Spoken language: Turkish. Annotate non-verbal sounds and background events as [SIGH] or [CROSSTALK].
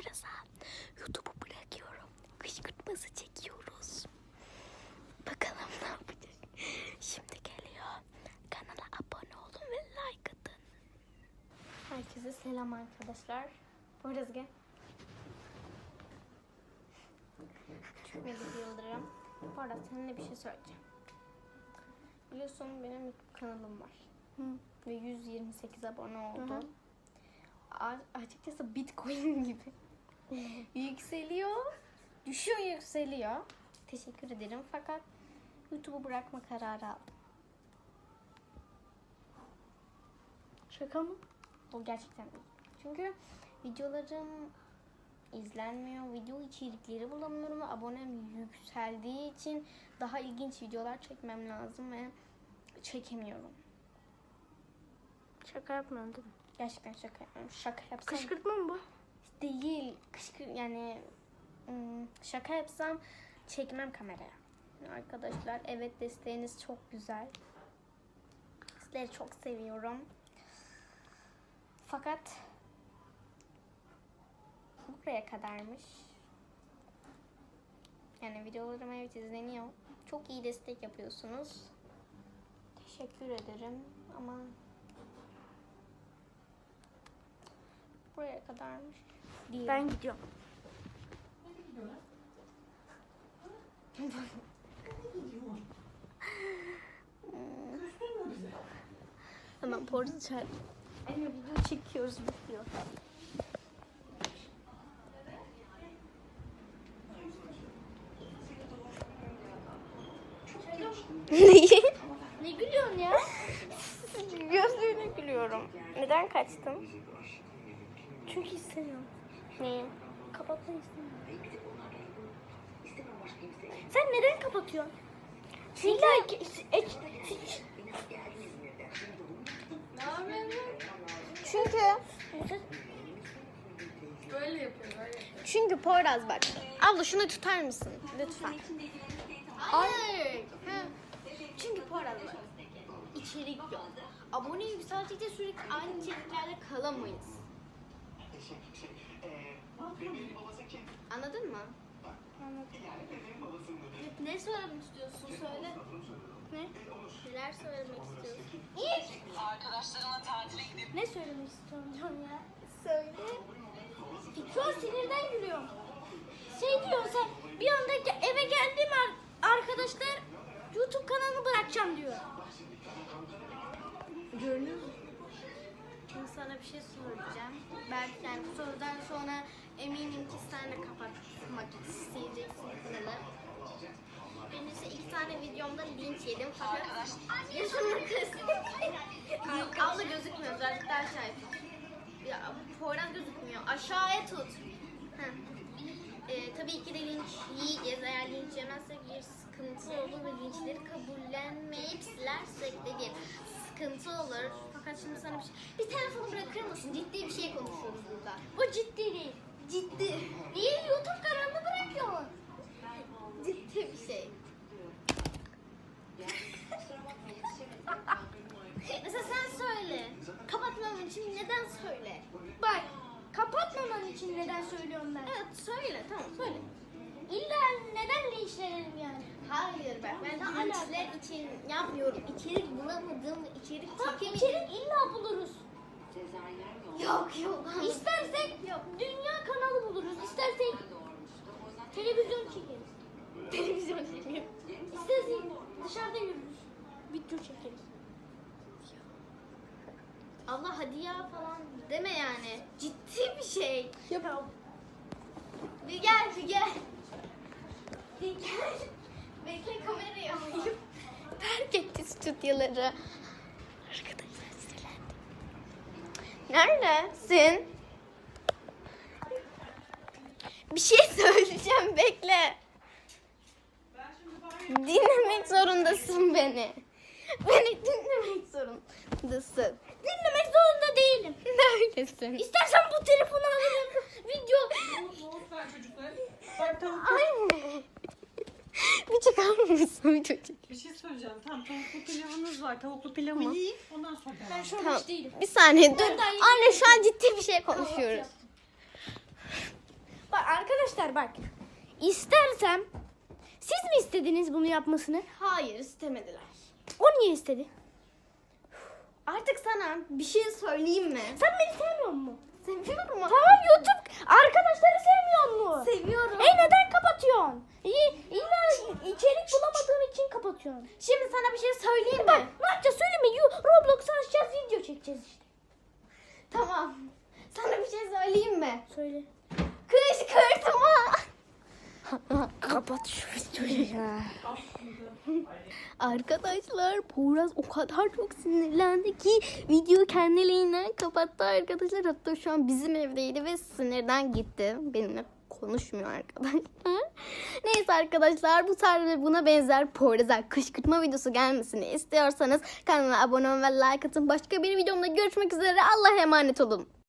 Poyraz'a YouTube'u bırakıyorum. Kışkırtması çekiyoruz. Bakalım ne yapacak. Şimdi geliyor. Kanala abone olun ve like atın. Herkese selam arkadaşlar. Poyraz gel. Melih Yıldırım. Bu arada seninle bir şey söyleyeceğim. Biliyorsun benim YouTube kanalım var. Ve 128 abone oldu. Hı hı. A- açıkçası Bitcoin [LAUGHS] gibi. [LAUGHS] yükseliyor. Düşüyor yükseliyor. Teşekkür ederim fakat YouTube'u bırakma kararı aldım. Şaka mı? Bu gerçekten değil. Çünkü videolarım izlenmiyor. Video içerikleri bulamıyorum ve abonem yükseldiği için daha ilginç videolar çekmem lazım ve çekemiyorum. Şaka yapmıyorum değil mi? Gerçekten şaka yapıyorum. Şaka yapsam Kışkırtma mı bu? Değil. Kışkır yani ım, şaka yapsam çekmem kameraya. Arkadaşlar evet desteğiniz çok güzel. Sizleri çok seviyorum. Fakat buraya kadarmış. Yani videolarım evet izleniyor. Çok iyi destek yapıyorsunuz. Teşekkür ederim ama buraya kadarmış. Değil. Ben gidiyorum. [LAUGHS] Hemen portu çağır. Anne video çekiyoruz bitiyor. Neyi? [LAUGHS] Ne gülüyorsun ya? Gözlüğüne gülüyorum. Neden kaçtın? Çünkü istemiyorum. Neyi? Kapatmayı istemiyorum. Sen neden kapatıyorsun? Ki... Çünkü... Böyle yapıyor böyle. Çünkü Poyraz bak. Abla şunu tutar mısın? Lütfen. Hayır. Çünkü Poyraz bak. İçerik yok. Abone yükselttikçe sürekli aynı içeriklerde kalamayız. Anladın mı? Ne, ne söylemek istiyorsun söyle. Ne? Neler söylemek istiyorsun? Arkadaşlarımla tatile gidip Ne söylemek istiyorum ya. Söyle. Şu an sinirden gülüyorum. Şey diyor sen bir anda ge- eve geldim ar- arkadaşlar YouTube kanalını bırakacağım diyor. Görünüyor mu? Şimdi sana bir şey soracağım. Belki yani bu sorudan sonra eminim ki sen de kapatmak isteyeceksin kanalı. Birincisi iki tane videomda linç yedim fakat yaşamın kız. Abla gözükmüyor özellikle aşağıya tut. Ya Poyraz gözükmüyor. Aşağıya tut. Heh. Ee, tabii ki de linç yiyeceğiz. Eğer linç yemezsek bir sıkıntı olur ve linçleri kabullenmeyip silersek de bir sıkıntı olur. Fakat şimdi sana bir şey... Bir telefonu bırakır mısın? Ciddi bir şey konuşuyoruz burada. Bu ciddi değil. Ciddi. Niye YouTube kanalını bırakıyorsun? Ciddi bir şey. [LAUGHS] Mesela sen söyle. Kapatmaman için neden söyle? Bak, kapatmaman için neden söylüyorum ben? Evet, söyle. Tamam, söyle. İlla neden linçlenelim yani? Hayır ben, ben linçler için yapmıyorum. İçerik bulamadığım içerik çekemediğim. içerik illa buluruz. Yok yok. İstersek yok. dünya kanalı buluruz. İstersek televizyon çekeriz. Televizyon çekeriz. İstersek dışarıda yürürüz. Video çekeriz. Allah hadi ya falan deme yani. Ciddi bir şey. Yap. Bir gel bir gel. Bir gel. Bekle kamerayı alayım. Terk etti stüdyoları. Arkadaşlar sinirlendim. Neredesin? Bir şey söyleyeceğim bekle. Dinlemek zorundasın beni. Beni dinlemek zorundasın. Dinlemek zorunda değilim. Neredesin? İstersen bu telefonu alırım. Video. lütfen Bir çıkar mısın bir çocuk? bir şey söyleyeceğim. Tamam tavuklu pilavınız var. Tavuklu pilavı. Ondan sonra devam. Ben şu an Tamam. hiç değilim. Bir saniye dur. Yeni- Anne şu an ciddi bir şey konuşuyoruz. bak arkadaşlar bak. İstersem siz mi istediniz bunu yapmasını? Hayır istemediler. O niye istedi? Artık sana bir şey söyleyeyim mi? Sen beni sevmiyor musun? Seviyorum ama. Tamam YouTube arkadaşları sevmiyor mu? Seviyorum. E neden kapatıyorsun? İyi, illa içerik bulamadığın kapatıyorsun. Şimdi sana bir şey söyleyeyim Bak mi? ne yapacağız söyleme. Roblox açacağız video çekeceğiz işte. Tamam. Sana bir şey söyleyeyim mi? Söyle. Kışkırtma. Kapat şu videoyu ya. [LAUGHS] Arkadaşlar Poyraz o kadar çok sinirlendi ki video kendiliğinden kapattı arkadaşlar. Hatta şu an bizim evdeydi ve sinirden gitti. Benimle konuşmuyor arkadaşlar. [LAUGHS] Neyse arkadaşlar bu tarz ve buna benzer Poyraz'a kışkırtma videosu gelmesini istiyorsanız kanala abone olun ve like atın. Başka bir videomda görüşmek üzere. Allah'a emanet olun.